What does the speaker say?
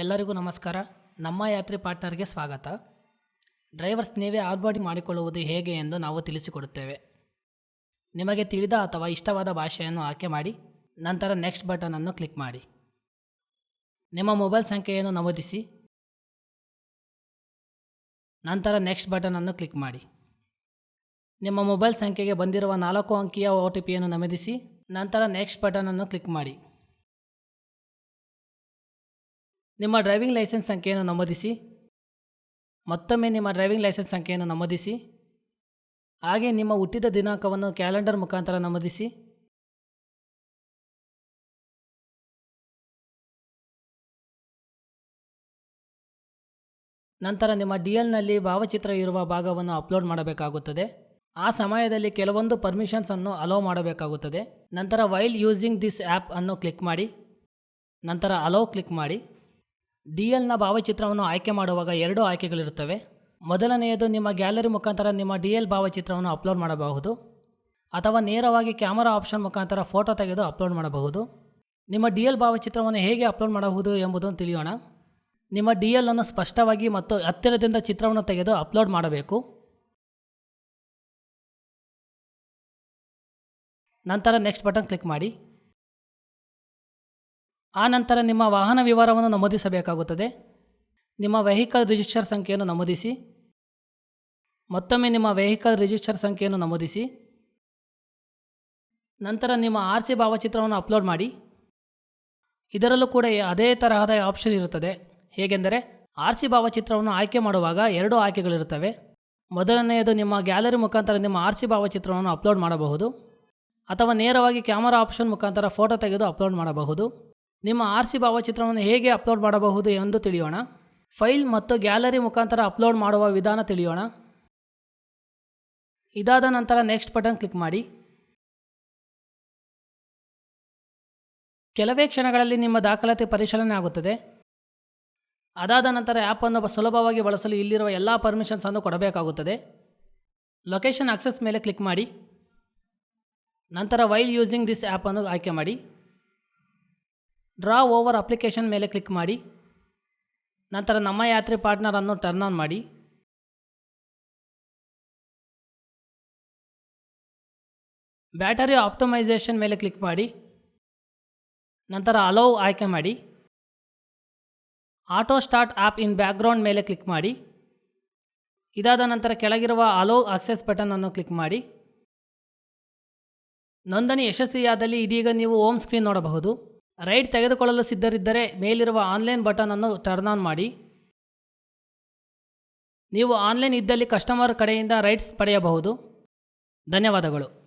ಎಲ್ಲರಿಗೂ ನಮಸ್ಕಾರ. ನಮ್ಮ ಯಾತ್ರೆ ಪಾರ್ಟ್ನರ್ಗೆ ಸ್ವಾಗತ. ಡ್ರೈವರ್ಸ್ ನೀವೇ ಆರ್ಬೋರ್ಡಿಂಗ್ ಮಾಡಿಕೊಳ್ಳುವುದು ಹೇಗೆ ಎಂದು ನಾವು ತಿಳಿಸಿಕೊಡುತ್ತೇವೆ. ನಿಮಗೆ ತಿಳಿದ ಅಥವಾ ಇಷ್ಟವಾದ ಭಾಷೆಯನ್ನು ಆಯ್ಕೆ ಮಾಡಿ, ನಂತರ ನೆಕ್ಸ್ಟ್ ಬಟನನ್ನು ಕ್ಲಿಕ್ ಮಾಡಿ. ನಿಮ್ಮ ಮೊಬೈಲ್ ಸಂಖ್ಯೆಯನ್ನು ನಮೂದಿಸಿ. ನಂತರ ನೆಕ್ಸ್ಟ್ ಬಟನನ್ನು ಕ್ಲಿಕ್ ಮಾಡಿ. ನಿಮ್ಮ ಮೊಬೈಲ್ ಸಂಖ್ಯೆಗೆ ಬಂದಿರುವ ನಾಲ್ಕು ಅಂಕಿಯ ಒ ಟಿ ಪಿಯನ್ನು ನಮೂದಿಸಿ, ನಂತರ ನೆಕ್ಸ್ಟ್ ಬಟನನ್ನು ಕ್ಲಿಕ್ ಮಾಡಿ. ನಿಮ್ಮ ಡ್ರೈವಿಂಗ್ ಲೈಸೆನ್ಸ್ ಸಂಖ್ಯೆಯನ್ನು ನಮೂದಿಸಿ. ಮತ್ತೊಮ್ಮೆ ನಿಮ್ಮ ಡ್ರೈವಿಂಗ್ ಲೈಸೆನ್ಸ್ ಸಂಖ್ಯೆಯನ್ನು ನಮೂದಿಸಿ. ಹಾಗೆ ನಿಮ್ಮ ಹುಟ್ಟಿದ ದಿನಾಂಕವನ್ನು ಕ್ಯಾಲೆಂಡರ್ ಮುಖಾಂತರ ನಮೂದಿಸಿ. ನಂತರ ನಿಮ್ಮ ಡಿ ಎಲ್ನಲ್ಲಿ ಭಾವಚಿತ್ರ ಇರುವ ಭಾಗವನ್ನು ಅಪ್ಲೋಡ್ ಮಾಡಬೇಕಾಗುತ್ತದೆ. ಆ ಸಮಯದಲ್ಲಿ ಕೆಲವೊಂದು ಪರ್ಮಿಷನ್ಸನ್ನು ಅಲೋ ಮಾಡಬೇಕಾಗುತ್ತದೆ. ನಂತರ ವೈಲ್ ಯೂಸಿಂಗ್ ದಿಸ್ ಆ್ಯಪ್ ಅನ್ನು ಕ್ಲಿಕ್ ಮಾಡಿ. ನಂತರ ಅಲೋ ಕ್ಲಿಕ್ ಮಾಡಿ. ಡಿ ಎಲ್ನ ಭಾವಚಿತ್ರವನ್ನು ಆಯ್ಕೆ ಮಾಡುವಾಗ ಎರಡು ಆಯ್ಕೆಗಳಿರುತ್ತವೆ. ಮೊದಲನೆಯದು ನಿಮ್ಮ ಗ್ಯಾಲರಿ ಮುಖಾಂತರ ನಿಮ್ಮ ಡಿ ಎಲ್ ಭಾವಚಿತ್ರವನ್ನು ಅಪ್ಲೋಡ್ ಮಾಡಬಹುದು. ಅಥವಾ ನೇರವಾಗಿ ಕ್ಯಾಮರಾ ಆಪ್ಷನ್ ಮುಖಾಂತರ ಫೋಟೋ ತೆಗೆದು ಅಪ್ಲೋಡ್ ಮಾಡಬಹುದು. ನಿಮ್ಮ ಡಿ ಎಲ್ ಭಾವಚಿತ್ರವನ್ನು ಹೇಗೆ ಅಪ್ಲೋಡ್ ಮಾಡಬಹುದು ಎಂಬುದನ್ನು ತಿಳಿಯೋಣ. ನಿಮ್ಮ ಡಿ ಎಲ್ ಅನ್ನು ಸ್ಪಷ್ಟವಾಗಿ ಮತ್ತು ಹತ್ತಿರದಿಂದ ಚಿತ್ರವನ್ನು ತೆಗೆದು ಅಪ್ಲೋಡ್ ಮಾಡಬೇಕು. ನಂತರ ನೆಕ್ಸ್ಟ್ ಬಟನ್ ಕ್ಲಿಕ್ ಮಾಡಿ. ಆ ನಂತರ ನಿಮ್ಮ ವಾಹನ ವಿವರವನ್ನು ನಮೂದಿಸಬೇಕಾಗುತ್ತದೆ. ನಿಮ್ಮ ವೆಹಿಕಲ್ ರಿಜಿಸ್ಟರ್ ಸಂಖ್ಯೆಯನ್ನು ನಮೂದಿಸಿ. ಮತ್ತೊಮ್ಮೆ ನಿಮ್ಮ ವೆಹಿಕಲ್ ರಿಜಿಸ್ಟರ್ ಸಂಖ್ಯೆಯನ್ನು ನಮೂದಿಸಿ. ನಂತರ ನಿಮ್ಮ ಆರ್ ಸಿ ಭಾವಚಿತ್ರವನ್ನು ಅಪ್ಲೋಡ್ ಮಾಡಿ. ಇದರಲ್ಲೂ ಕೂಡ ಅದೇ ತರಹದ ಆಪ್ಷನ್ ಇರುತ್ತದೆ. ಹೇಗೆಂದರೆ ಆರ್ ಸಿ ಭಾವಚಿತ್ರವನ್ನು ಆಯ್ಕೆ ಮಾಡುವಾಗ ಎರಡು ಆಯ್ಕೆಗಳಿರುತ್ತವೆ. ಮೊದಲನೆಯದು ನಿಮ್ಮ ಗ್ಯಾಲರಿ ಮುಖಾಂತರ ನಿಮ್ಮ ಆರ್ ಸಿ ಭಾವಚಿತ್ರವನ್ನು ಅಪ್ಲೋಡ್ ಮಾಡಬಹುದು. ಅಥವಾ ನೇರವಾಗಿ ಕ್ಯಾಮರಾ ಆಪ್ಷನ್ ಮುಖಾಂತರ ಫೋಟೋ ತೆಗೆದು ಅಪ್ಲೋಡ್ ಮಾಡಬಹುದು. ನಿಮ್ಮ ಆರ್ ಸಿ ಭಾವಚಿತ್ರವನ್ನು ಹೇಗೆ ಅಪ್ಲೋಡ್ ಮಾಡಬಹುದು ಎಂದು ತಿಳಿಯೋಣ. ಫೈಲ್ ಮತ್ತು ಗ್ಯಾಲರಿ ಮುಖಾಂತರ ಅಪ್ಲೋಡ್ ಮಾಡುವ ವಿಧಾನ ತಿಳಿಯೋಣ. ಇದಾದ ನಂತರ ನೆಕ್ಸ್ಟ್ ಬಟನ್ ಕ್ಲಿಕ್ ಮಾಡಿ. ಕೆಲವೇ ಕ್ಷಣಗಳಲ್ಲಿ ನಿಮ್ಮ ದಾಖಲಾತಿ ಪರಿಶೀಲನೆ ಆಗುತ್ತದೆ. ಅದಾದ ನಂತರ ಆ್ಯಪನ್ನು ಸುಲಭವಾಗಿ ಬಳಸಲು ಇಲ್ಲಿರುವ ಎಲ್ಲ ಪರ್ಮಿಷನ್ಸನ್ನು ಕೊಡಬೇಕಾಗುತ್ತದೆ. ಲೊಕೇಶನ್ ಆಕ್ಸೆಸ್ ಮೇಲೆ ಕ್ಲಿಕ್ ಮಾಡಿ. ನಂತರ ವೈಲ್ ಯೂಸಿಂಗ್ ದಿಸ್ ಆ್ಯಪನ್ನು ಆಯ್ಕೆ ಮಾಡಿ. ಡ್ರಾ ಓವರ್ ಅಪ್ಲಿಕೇಶನ್ ಮೇಲೆ ಕ್ಲಿಕ್ ಮಾಡಿ. ನಂತರ ನಮ್ಮ ಯಾತ್ರೆ ಪಾರ್ಟ್ನರನ್ನು ಟರ್ನ್ ಆನ್ ಮಾಡಿ. ಬ್ಯಾಟರಿ ಆಪ್ಟಮೈಸೇಷನ್ ಮೇಲೆ ಕ್ಲಿಕ್ ಮಾಡಿ. ನಂತರ ಅಲೋವ್ ಆಯ್ಕೆ ಮಾಡಿ. Auto start app in background ಮೇಲೆ ಕ್ಲಿಕ್ ಮಾಡಿ. ಇದಾದ ನಂತರ ಕೆಳಗಿರುವ ಅಲೋ ಆಕ್ಸೆಸ್ ಬಟನನ್ನು ಕ್ಲಿಕ್ ಮಾಡಿ. ನೋಂದಣಿ ಯಶಸ್ವಿಯಾದಲ್ಲಿ ಇದೀಗ ನೀವು ಹೋಮ್ ಸ್ಕ್ರೀನ್ ನೋಡಬಹುದು. ರೈಡ್ ತೆಗೆದುಕೊಳ್ಳಲು ಸಿದ್ಧರಿದ್ದರೆ ಮೇಲಿರುವ ಆನ್ಲೈನ್ ಬಟನನ್ನು ಟರ್ನ್ ಆನ್ ಮಾಡಿ. ನೀವು ಆನ್ಲೈನ್ ಇದ್ದಲ್ಲಿ ಕಸ್ಟಮರ್ ಕಡೆಯಿಂದ ರೈಡ್ಸ್ ಪಡೆಯಬಹುದು. ಧನ್ಯವಾದಗಳು.